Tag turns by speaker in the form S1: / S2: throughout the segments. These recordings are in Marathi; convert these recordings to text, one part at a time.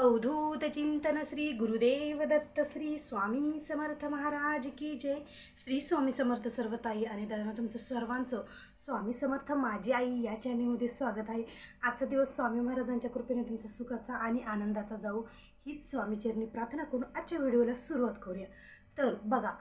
S1: अवधूत चिंतन श्री गुरुदेव दत्त श्री स्वामी समर्थ महाराज की जय. श्री स्वामी समर्थ सर्वताई आणि दादा तुमचं सर्वांचं स्वामी समर्थ माझी आई या चॅनलमध्ये स्वागत आहे. आजचा दिवस स्वामी महाराजांच्या कृपेने तुमचा सुखाचा आणि आनंदाचा जाऊ. हीच स्वामीचरणी प्रार्थना करून आजच्या व्हिडिओला सुरुवात करूया. तर बघा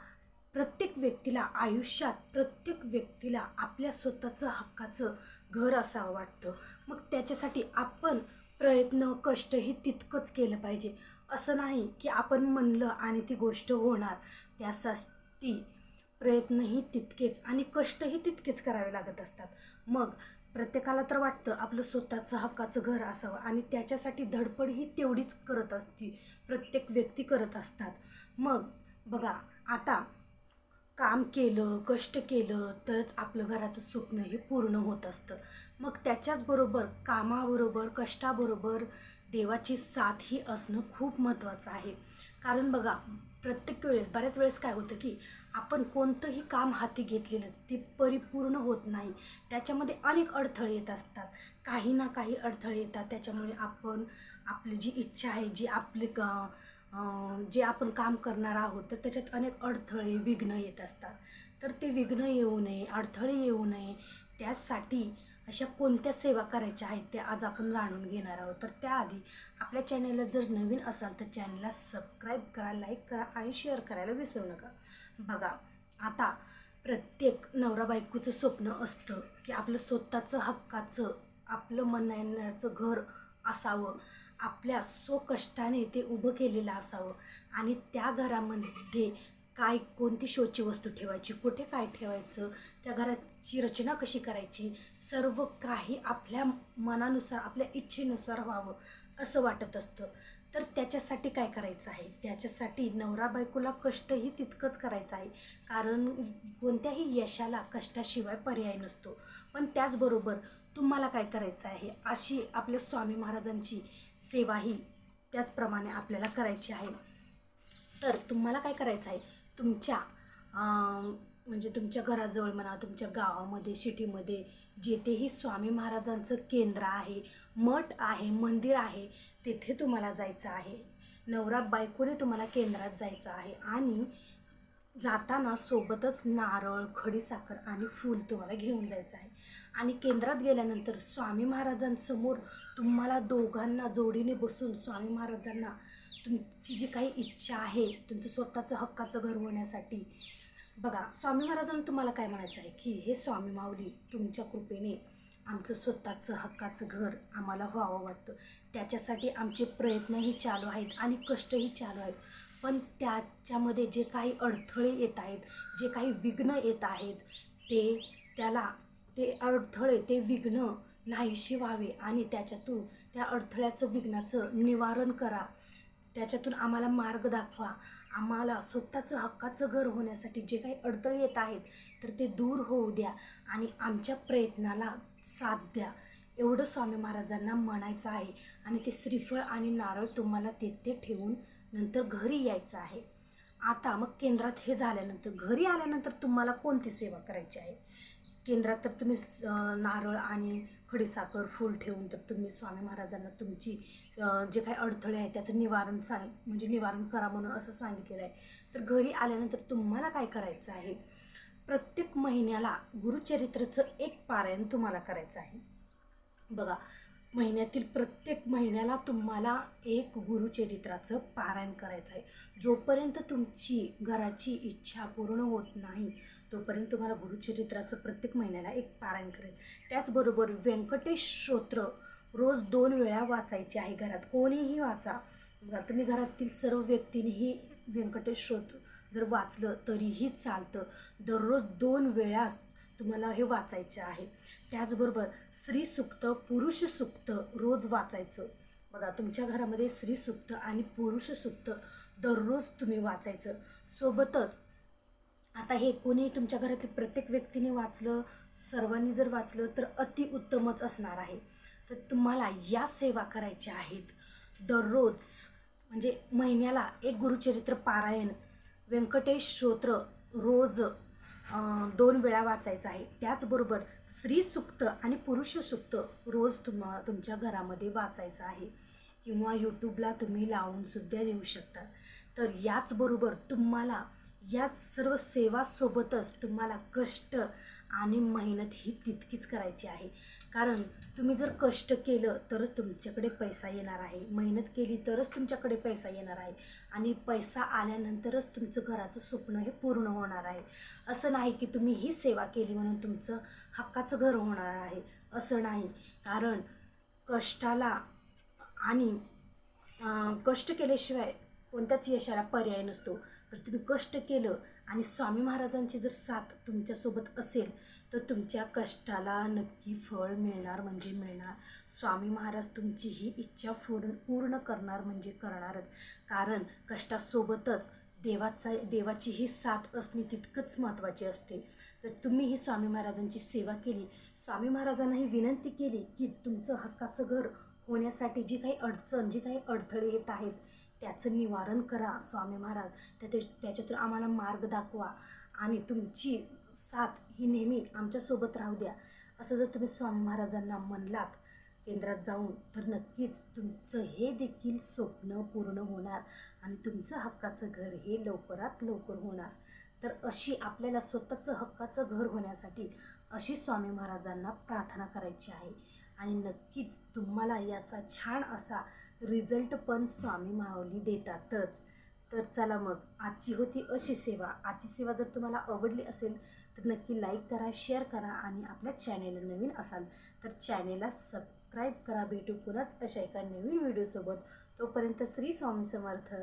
S1: प्रत्येक व्यक्तीला आयुष्यात प्रत्येक व्यक्तीला आपल्या स्वतःचं हक्काचं घर असावं वाटतं. मग त्याच्यासाठी आपण प्रयत्न कष्टही तितकंच केलं पाहिजे. असं नाही की आपण म्हणलं आणि ती गोष्ट होणार. त्यासाठी प्रयत्नही तितकेच आणि कष्टही तितकेच करावे लागत असतात. मग प्रत्येकाला तर वाटतं आपलं स्वतःचं हक्काचं घर असावं आणि त्याच्यासाठी धडपड ही तेवढीच करत असती प्रत्येक व्यक्ती करत असतात. मग बघा आता काम केलं कष्ट केलं तरच आपलं घराचं स्वप्न हे पूर्ण होत असतं. मग त्याच्याचबरोबर कामाबरोबर कष्टाबरोबर देवाची साथ ही असणं खूप महत्त्वाचं आहे. कारण बघा प्रत्येक वेळेस बऱ्याच वेळेस काय होतं की आपण कोणतंही काम हाती घेतलेलं ते परिपूर्ण होत नाही. त्याच्यामध्ये अनेक अडथळे येत असतात. काही ना काही अडथळे येतात. त्याच्यामुळे आपण आपली जी इच्छा आहे जी आपली क जे आपण काम करणार आहोत तर त्याच्यात अनेक अडथळे विघ्न येत असतात. तर ते विघ्न येऊ नये अडथळे येऊ नये त्यासाठी अशा कोणत्या सेवा करायच्या आहेत त्या आज आपण जाणून घेणार आहोत. तर त्याआधी आपल्या चॅनलला जर नवीन असाल तर चॅनलला सबस्क्राईब करा लाईक करा आणि शेअर करायला विसरू नका. बघा आता प्रत्येक नवरा बायकोचं स्वप्न असतं की आपलं स्वतःचं हक्काचं आपलं म्हणण्याचं घर असावं. आपल्या स्वकष्टाने ते उभं केलेलं असावं. आणि त्या घरामध्ये काय कोणती शोची वस्तू ठेवायची कुठे काय ठेवायचं त्या घराची रचना कशी करायची सर्व काही आपल्या मनानुसार आपल्या इच्छेनुसार व्हावं असं वाटत असतं. तर त्याच्यासाठी काय करायचं आहे? त्याच्यासाठी नवरा बायकोला कष्टही तितकंच करायचं आहे. कारण कोणत्याही यशाला कष्टाशिवाय पर्याय नसतो. पण त्याचबरोबर तुम्हाला काय करायचं आहे? अशी आपल्या स्वामी महाराजांची सेवाही त्याचप्रमाणे आपल्याला करायची आहे. तर तुम्हाला काय करायचं आहे? तुमच्या म्हणजे तुमच्या घराजवळ म्हणा तुमच्या गावामध्ये सिटीमध्ये जेथेही स्वामी महाराजांचं केंद्र आहे मठ आहे मंदिर आहे तेथे तुम्हाला जायचं आहे. नवरा बायकोने तुम्हाला केंद्रात जायचं आहे आणि जाताना सोबतच नारळ खडीसाखर आणि फूल तुम्हाला घेऊन जायचं आहे. आणि केंद्रात गेल्यानंतर स्वामी महाराजांसमोर तुम्हाला दोघांना जोडीने बसून स्वामी महाराजांना तुमची जी काही इच्छा आहे तुमचं स्वतःचं हक्काचं घर होण्यासाठी. बघा स्वामी महाराजांना तुम्हाला काय म्हणायचं आहे की हे स्वामी माऊली तुमच्या कृपेने आमचं स्वतःचं हक्काचं घर आम्हाला व्हावं वाटतं. त्याच्यासाठी आमचे प्रयत्नही चालू आहेत आणि कष्टही चालू आहेत. पण त्याच्यामध्ये जे काही अडथळे येत आहेत जे काही विघ्न येत आहेत ते त्याला ते अडथळे ते विघ्न नाहीशी व्हावे आणि त्याच्यातून त्या अडथळ्याचं विघ्नाचं निवारण करा. त्याच्यातून आम्हाला मार्ग दाखवा. आम्हाला स्वतःचं हक्काचं घर होण्यासाठी जे काही अडथळे येत आहेत तर ते दूर होऊ द्या आणि आमच्या प्रयत्नाला साथ द्या. एवढं स्वामी महाराजांना म्हणायचं आहे आणि ते श्रीफळ आणि नारळ तुम्हाला तेथे ठेवून नंतर घरी यायचं आहे. आता मग केंद्रात हे झाल्यानंतर घरी आल्यानंतर तुम्हाला कोणती सेवा करायची आहे? केंद्रात तर तुम्ही नारळ आणि खडीसाखर फूल ठेवून तर तुम्ही स्वामी महाराजांना तुमची जे काही अडथळे आहेत त्याचं निवारण सांग म्हणजे निवारण करा म्हणून असं सांगितलेलं आहे. तर घरी आल्यानंतर तुम्हाला काय करायचं आहे? प्रत्येक महिन्याला गुरुचरित्राचं एक पारायण तुम्हाला करायचं आहे. बघा महिन्यातील प्रत्येक महिन्याला तुम्हाला एक गुरुचरित्राचं पारायण करायचं आहे. जोपर्यंत तुमची घराची इच्छा पूर्ण होत नाही तोपर्यंत तुम्हाला गुरुचरित्राचं प्रत्येक महिन्याला एक पारायण करेल. त्याचबरोबर व्यंकटेश स्तोत्र रोज दोन वेळा वाचायचे आहे घरात. कोणीही वाचा. तुम्ही घरातील सर्व व्यक्तींनीही व्यंकटेश स्तोत्र जर वाचलं तरीही चालतं. दररोज दोन वेळा तुम्हाला हे वाचायचं आहे. त्याचबरोबर स्त्री सुक्त पुरुष सुक्त रोज वाचायचं. बघा तुमच्या घरामध्ये स्त्री सुक्त आणि पुरुष सुक्त दररोज तुम्ही वाचायचं. सोबतच आता हे कोणी तुमच्या घरातील प्रत्येक व्यक्तीने वाचलं सर्वांनी जर वाचलं तर अतिउत्तमच असणार आहे. तर तुम्हाला या सेवा करायच्या आहेत. दररोज म्हणजे महिन्याला एक गुरुचरित्र पारायण व्यंकटेश श्रोत्र रोज दोन वेळा वाचायचं आहे. त्याचबरोबर स्त्री सुक्त आणि पुरुष सुक्त रोज तुम्हा तुमच्या घरामध्ये वाचायचं आहे. किंवा यूट्यूबला तुम्ही लावूनसुद्धा देऊ शकता. तर याचबरोबर तुम्हाला याच सर्व सेवासोबतच तुम्हाला कष्ट आणि मेहनत ही तितकीच करायची आहे. कारण तुम्ही जर कष्ट केलं तरच तुमच्याकडे पैसा येणार आहे. मेहनत केली तरच तुमच्याकडे पैसा येणार आहे. आणि पैसा आल्यानंतरच तुमचं घराचं स्वप्न हे पूर्ण होणार आहे. असं नाही की तुम्ही ही सेवा केली म्हणून तुमचं हक्काचं घर होणार आहे. असं नाही. कारण कष्टाला आणि कष्ट केल्याशिवाय कोणत्याच यशाला पर्याय नसतो. तर तुम्ही कष्ट केलं आणि स्वामी महाराजांची जर साथ तुमच्यासोबत असेल तर तुमच्या कष्टाला नक्की फळ मिळणार म्हणजे मिळणार. स्वामी महाराज तुमची ही इच्छा पूर्ण पूर्ण करणार म्हणजे करणारच. कारण कष्टासोबतच देवाचा देवाची ही साथ असणे तितकंच महत्त्वाची असते. तर तुम्ही ही स्वामी महाराजांची सेवा केली. स्वामी महाराजांना ही विनंती केली की तुमचं हक्काचं घर होण्यासाठी जी काही अडचण जी काही अडथळे येत आहेत त्याचं निवारण करा स्वामी महाराज. त्या त्याच्यातून आम्हाला मार्ग दाखवा. आणि तुमची साथ ही नेहमी आमच्यासोबत राहू द्या. असं जर तुम्ही स्वामी महाराजांना म्हणलात केंद्रात जाऊन तर नक्कीच तुमचं हे देखील स्वप्न पूर्ण होणार. आणि तुमचं हक्काचं घर हे लवकरात लवकर होणार. तर अशी आपल्याला स्वतःचं हक्काचं घर होण्यासाठी अशी स्वामी महाराजांना प्रार्थना करायची आहे. आणि नक्कीच तुम्हाला याचा छान असा रिझल्ट पण स्वामी माऊली देतातच. तर चला मग आजची होती अशी सेवा. आजची सेवा जर तुम्हाला आवडली असेल तर नक्की लाईक करा शेअर करा आणि आपल्या चॅनेलला नवीन असाल तर चॅनेलला सबस्क्राईब करा. भेटू पुन्हाच अशा एका नवीन व्हिडिओसोबत तोपर्यंत श्री स्वामी समर्थ.